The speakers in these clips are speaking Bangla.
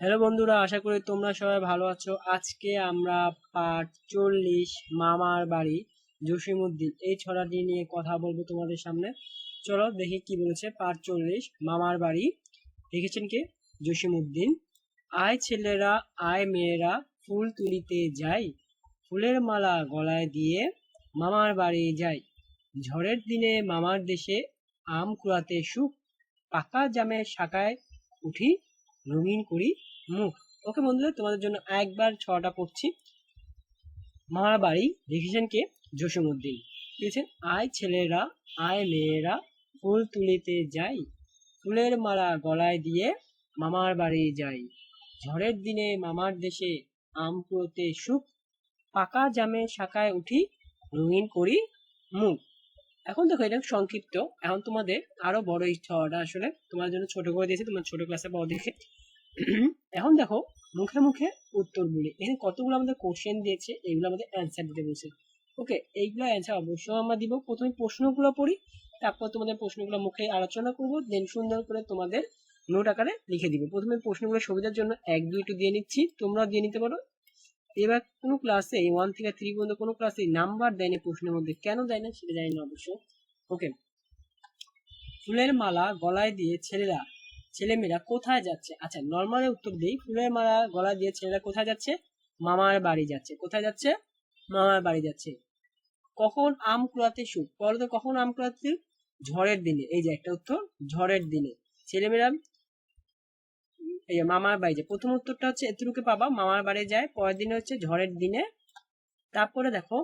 হ্যালো বন্ধুরা, আশা করি তোমরা সবাই ভালো আছো। আজকে আমরা পার্ট চল্লিশ, মামার বাড়ি জসিমুদ্দিন এই ছড়াটি নিয়ে কথা বলব তোমাদের সামনে। চলো দেখি কি বলেছে পার্ট চল্লিশ, মামার বাড়ি। লিখেছেন কি? জসিমুদ্দিন আয় ছেলেরা, আয় মেয়েরা, ফুল তুলিতে যাই। ফুলের মালা গলায় দিয়ে মামার বাড়ি যাই। ঝড়ের দিনে মামার দেশে আম কুড়াতে সুখ। পাকা জামের শাখায় উঠি রঙিন করি মুখ। ওকে বন্ধুরা, তোমাদের জন্য একবার ছটা পড়ছি। মামার বাড়ি লিখেছেন কে? জসিমুদ্দিন লিখেছেন আয় ছেলেরা, আয় মেয়েরা, ফুল তুলিতে যাই। ফুলের মালা গলায় দিয়ে মামার বাড়ি যাই। ঝড়ের দিনে মামার দেশে আম কুড়োতে সুখ। পাকা জামে শাখায় উঠি রঙিন করি মুখ। এখন দেখো, এটা সংক্ষিপ্ত। এখন তোমাদের আরও বড় ছড়াটা আসলে তোমার জন্য ছোট করে দিয়েছি। তোমার ছোট ক্লাসে বড় দেখে এখন দেখো, মুখে মুখে উত্তরগুলি এখানে কতগুলো আমাদের কোশ্চেন দিয়েছে, এগুলো আমাদের অ্যান্সার দিতে বলছে। ওকে এইগুলো অ্যান্সার অবশ্যই আমরা দিব। প্রথমে প্রশ্নগুলো পড়ি, তারপর তোমাদের প্রশ্নগুলো মুখে আলোচনা করব দেন সুন্দর করে তোমাদের নোট আকারে লিখে দিব। প্রথমে প্রশ্নগুলো সুবিধার জন্য এক, দুই, একটু দিয়ে নিচ্ছি তোমরা দিয়ে নিতে পারো। এবার কোনো ক্লাসে ওয়ান থেকে থ্রি পর্যন্ত কোনো ক্লাসে নাম্বার দেয়নি প্রশ্নের মধ্যে। কেন দেয় না সেটা জানি না অবশ্য। ওকে ফুলের মালা গলায় দিয়ে ছেলেরা ছেলেমেয়েরা কোথায় যাচ্ছে? আচ্ছা নর্মালি উত্তর দিই। ফুলের মালা, গলা দিয়ে ছেলেরা কোথায় যাচ্ছে? মামার বাড়ি যাচ্ছে। কোথায় যাচ্ছে? মামার বাড়ি যাচ্ছে। কখন আম কুড়াতে সুখ তো, কখন আম কুড়াতে? ঝড়ের দিনে। এই যে একটা উত্তর, ঝড়ের দিনে। ছেলেমেয়েরা, এই যে মামার বাড়ি যায়। প্রথম উত্তরটা হচ্ছে, এতটুকু পাবা, মামার বাড়ি যায়, পরের দিনে হচ্ছে ঝড়ের দিনে। তারপরে দেখো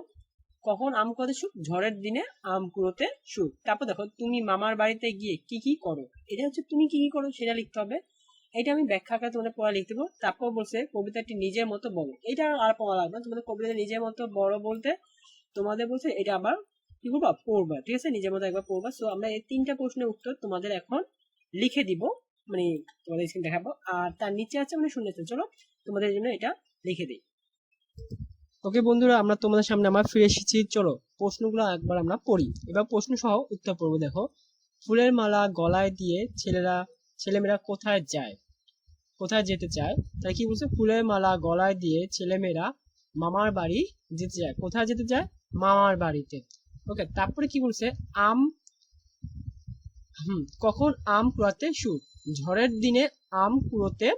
কখন আম কুড়াতে সুখ ঝড়ের দিনে আম কুড়োতে সুখ তারপর দেখো, তুমি মামার বাড়িতে গিয়ে কি কি করো? এটা হচ্ছে তুমি কি কি করো সেটা লিখতে হবে। এটা আমি ব্যাখ্যা করে তোমাদের পড়া লিখতে পারব তারপর বলছে কবিতাটি নিজের মতো বলো এটা আর পড়া লাগবে না। তোমাদের কবিতা নিজের মতো বড় বলতে তোমাদের বলছে এটা আবার কি করবা পড়বা। ঠিক আছে? নিজের মতো একবার পড়বা। সো আমরা এই তিনটা প্রশ্নের উত্তর তোমাদের এখন লিখে দিব। মানে তোমাদের স্ক্রিন দেখাবো। আর তার নিচে আছে মানে শুনেছো চলো তোমাদের জন্য এটা লিখে দিই। ওকে বন্ধুরা, আমরা তোমাদের সামনে আবার ফিরে এসেছি। চলো, প্রশ্নগুলো একবার আমরা পড়ি। এবার প্রশ্ন সহ উত্তর পড়ব, দেখো। ফুলের মালা গলায় দিয়ে ছেলেরা, ছেলেমেয়েরা কোথায় যায়? কোথায় যেতে চায়? তাই কি বলছে? ফুলের মালা গলায় দিয়ে ছেলেমেয়েরা মামার বাড়ি যেতে যায় কোথায় যেতে চায়? মামার বাড়িতে। ওকে, তারপরে কি বলছে? আম, হুম, কখন আম কুড়াতে সুখ? ঝড়ের দিনে আম কুড়োতে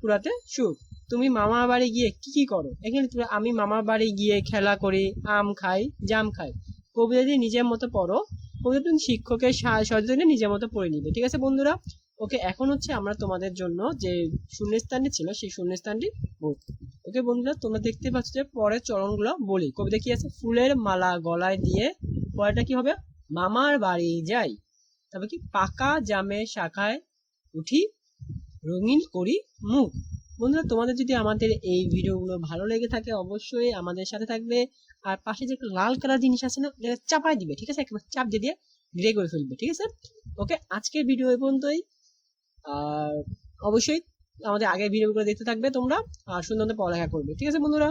কুড়াতে সুখ। তুমি মামার বাড়ি গিয়ে কি কি করো? এখানে তুমি, আমি মামার বাড়ি গিয়ে খেলা করি, আম খাই, জাম খাই। কবিতা দিয়ে নিজের মতো পড়ো কবিতা তুমি শিক্ষকের সচেতনে নিজের মতো পড়ে নিবে, ঠিক আছে বন্ধুরা? ওকে, এখন হচ্ছে আমরা তোমাদের জন্য যে শূন্যস্থানটি ছিল, সেই শূন্যস্থানটি বলব ওকে বন্ধুরা, তোমরা দেখতে পাচ্ছ যে পরের চরণগুলো বলি। কবিতা কি আছে? ফুলের মালা গলায় দিয়ে পরেরটা কি হবে? মামার বাড়ি যাই। তারপর কি পাকা জামে শাখায় উঠি, রঙিন করি মুখ। বন্ধুরা, তোমাদের যদি আমাদের এই ভিডিওগুলো ভালো লেগে থাকে, অবশ্যই আমাদের সাথে থাকবে। আর পাশে যে লাল কালার জিনিস আছে না ওটা চাপাই দিবে, ঠিক আছে? একবার চাপ দিয়ে দিয়ে করে ফেলবে, ঠিক আছে? ওকে, আজকের ভিডিও এই পর্যন্তই। আর অবশ্যই আমাদের আগের ভিডিওগুলো দেখতে থাকবে তোমরা, আর সুন্দর পড়ালেখা করবে, ঠিক আছে বন্ধুরা?